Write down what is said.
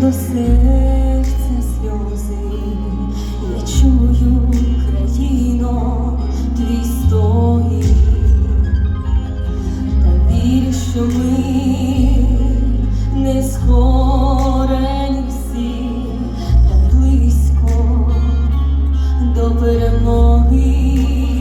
до серця сльози, я чую країно твій стої, та вірю, що ми не скорені всі, та близько до перемоги.